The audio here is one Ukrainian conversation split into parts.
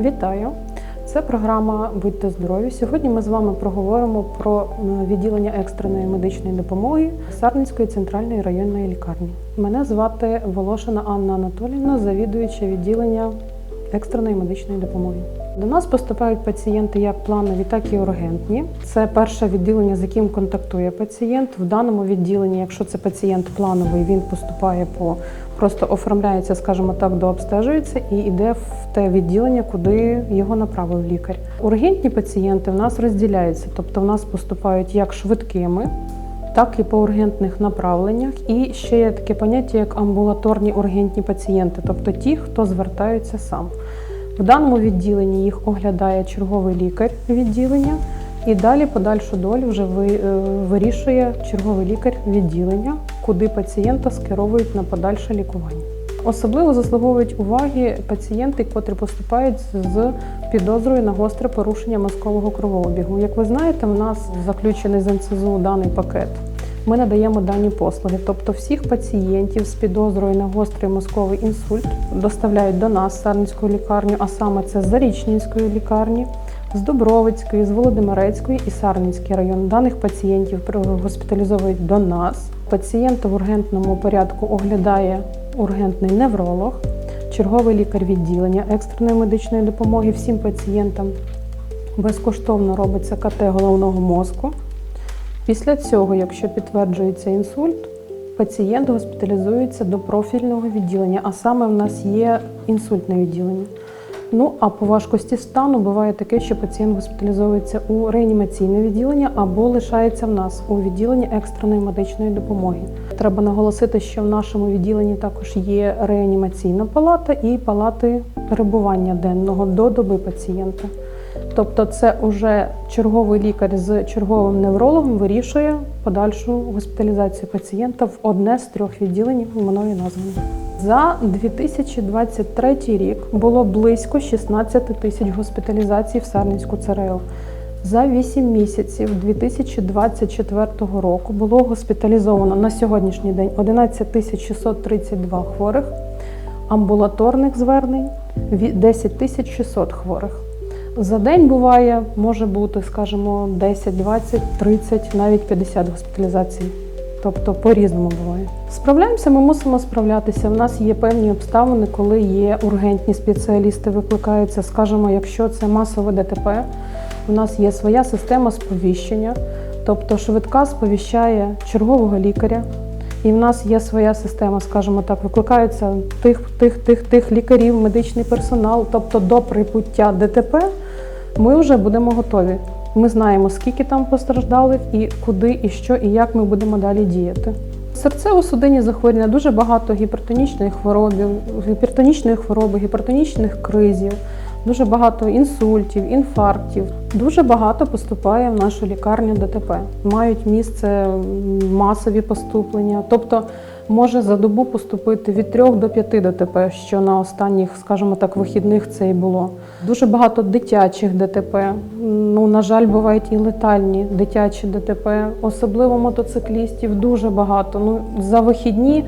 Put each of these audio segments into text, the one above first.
Вітаю! Це програма Будьте здорові. Сьогодні ми з вами проговоримо про е, відділення екстреної медичної допомоги Сарненської центральної районної лікарні. Мене звати Волошина Анна Анатоліївна, завідуюча відділення екстреної медичної допомоги. До нас поступають пацієнти як планові, так і ургентні. Це перше відділення, з яким контактує пацієнт. В даному відділенні, якщо це пацієнт плановий, він поступає по просто оформляється, скажімо так, дообстежується і йде в те відділення, куди його направив лікар. Ургентні пацієнти в нас розділяються, тобто в нас поступають як швидкими, так і по ургентних направленнях. І ще є таке поняття, як амбулаторні ургентні пацієнти, тобто ті, хто звертаються сам. В даному відділенні їх оглядає черговий лікар відділення, і далі подальшу долю вже ви- е, вирішує черговий лікар відділення, куди пацієнта скеровують на подальше лікування. Особливо заслуговують уваги пацієнти, котрі поступають з підозрою на гостре порушення мозкового кровообігу. Як ви знаєте, в нас заключений з НСЗУ даний пакет. Ми надаємо дані послуги, тобто всіх пацієнтів з підозрою на гострий мозковий інсульт доставляють до нас Сарненську лікарню, а саме це з Зарічненської лікарні, з Дубровицької, з Володимирецької і Сарненський район. Даних пацієнтів госпіталізовують до нас. Пацієнта в ургентному порядку оглядає ургентний невролог, черговий лікар відділення екстреної медичної допомоги. Всім пацієнтам безкоштовно робиться КТ головного мозку. Після цього, якщо підтверджується інсульт, пацієнт госпіталізується до профільного відділення, а саме в нас є інсультне відділення. Ну а по важкості стану буває таке, що пацієнт госпіталізовується у реанімаційне відділення або лишається в нас у відділенні екстреної медичної допомоги. Треба наголосити, що в нашому відділенні також є реанімаційна палата і палати перебування денного до доби пацієнта. Тобто, це вже черговий лікар з черговим неврологом вирішує подальшу госпіталізацію пацієнта в одне з трьох відділень мною названих. За 2023 рік було близько 16 тисяч госпіталізацій в Сарненську ЦРЛ. За 8 місяців 2024 року було госпіталізовано на сьогоднішній день 11 632 хворих, амбулаторних звернень 10 600 хворих. За день буває, може бути, скажімо, 10, 20, 30, навіть 50 госпіталізацій. Тобто по-різному буває. Справляємося, ми мусимо справлятися. У нас є певні обставини, коли є ургентні спеціалісти, викликаються, скажімо, якщо це масове ДТП, у нас є своя система сповіщення, тобто швидка сповіщає чергового лікаря. І в нас є своя система, скажімо так, викликаються тих, тих, тих, тих лікарів, медичний персонал. Тобто до прибуття ДТП ми вже будемо готові. Ми знаємо, скільки там постраждалих і куди, і що, і як ми будемо далі діяти. Серцево-судинні захворювання дуже багато гіпертонічної хвороби, гіпертонічної хвороби, гіпертонічних кризів, дуже багато інсультів, інфарктів. Дуже багато поступає в нашу лікарню ДТП. Мають місце масові поступлення. Тобто може за добу поступити від 3 до 5 ДТП, що на останніх, скажімо так, вихідних це і було. Дуже багато дитячих ДТП. Ну, на жаль, бувають і летальні дитячі ДТП, особливо мотоциклістів дуже багато. Ну, за вихідні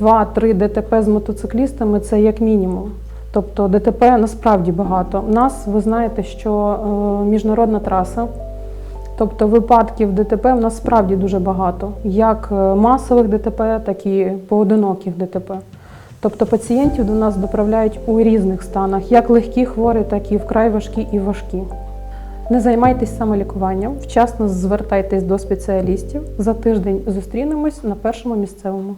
2-3 ДТП з мотоциклістами це як мінімум. Тобто ДТП насправді багато. У нас ви знаєте, що е, міжнародна траса. Тобто випадків ДТП в нас справді дуже багато, як е, масових ДТП, так і поодиноких ДТП. Тобто пацієнтів до нас доправляють у різних станах, як легкі хворі, так і вкрай важкі і важкі. Не займайтесь самолікуванням, вчасно звертайтесь до спеціалістів. За тиждень зустрінемось на першому місцевому.